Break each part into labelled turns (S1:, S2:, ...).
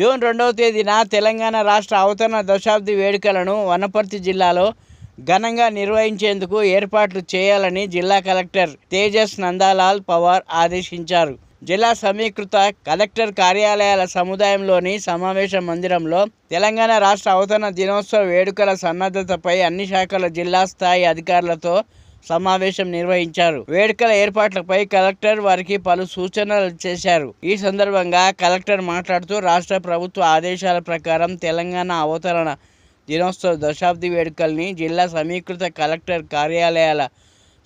S1: June రెండవ తేదీన తెలంగాణ రాష్ట్ర అవతరణ దశాబ్ది వేడుకలను వనపర్తి జిల్లాలో ఘనంగా నిర్వహించేందుకు ఏర్పాట్లు చేయాలని జిల్లా కలెక్టర్ తేజస్ నందాలాల్ పవార్ ఆదేశించారు. జిల్లా సమీకృత కలెక్టర్ కార్యాలయాల సముదాయంలోని సమావేశ మందిరంలో తెలంగాణ రాష్ట్ర అవతరణ దినోత్సవ వేడుకల సన్నద్ధతపై అన్ని శాఖల జిల్లా స్థాయి అధికారులతో సమావేశం నిర్వహించారు. వేడుకల ఏర్పాట్లపై కలెక్టర్ వారికి పలు సూచనలు చేశారు. ఈ సందర్భంగా కలెక్టర్ మాట్లాడుతూ రాష్ట్ర ప్రభుత్వ ఆదేశాల ప్రకారం తెలంగాణ అవతరణ దినోత్సవ దశాబ్ది వేడుకల్ని జిల్లా సమీకృత కలెక్టర్ కార్యాలయాల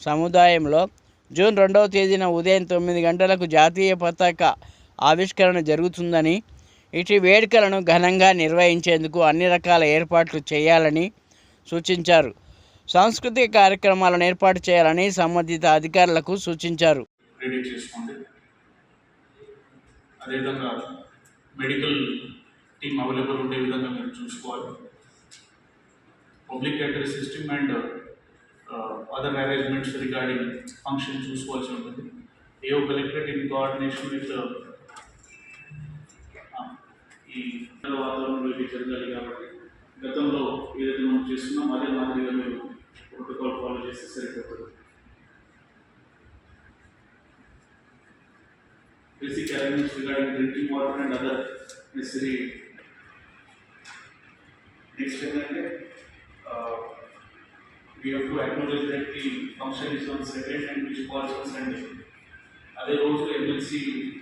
S1: సముదాయంలో జూన్ రెండవ తేదీన ఉదయం తొమ్మిది గంటలకు జాతీయ పతాక ఆవిష్కరణ జరుగుతుందని ఇటు వేడుకలను ఘనంగా నిర్వహించేందుకు అన్ని రకాల ఏర్పాట్లు చేయాలని సూచించారు. సాంస్కృతిక కార్యక్రమాలను ఏర్పాటు చేయాలని సంబంధిత అధికారులకు సూచించారు.
S2: అదేవిధంగా మెడికల్ టీమ్ అవైలబుల్ ఉండే విధంగా మీరు చూసుకోవాలి. Public address system and other arrangements regarding function చూసుకోవాల్సి ఉంటుంది. AO collectorate in coordination with ఈ వాతావరణంలో ఇది జరగాలి కాబట్టి గతంలో ఏదైతే మనం చేస్తున్నాం అదే మాదిరిగా మీరు protocol follows SSL protocol. Basic elements regarding drinking water and other necessary. Next amendment, uh, we have to acknowledge that the function is on separate and which calls on Sunday. Other also MLC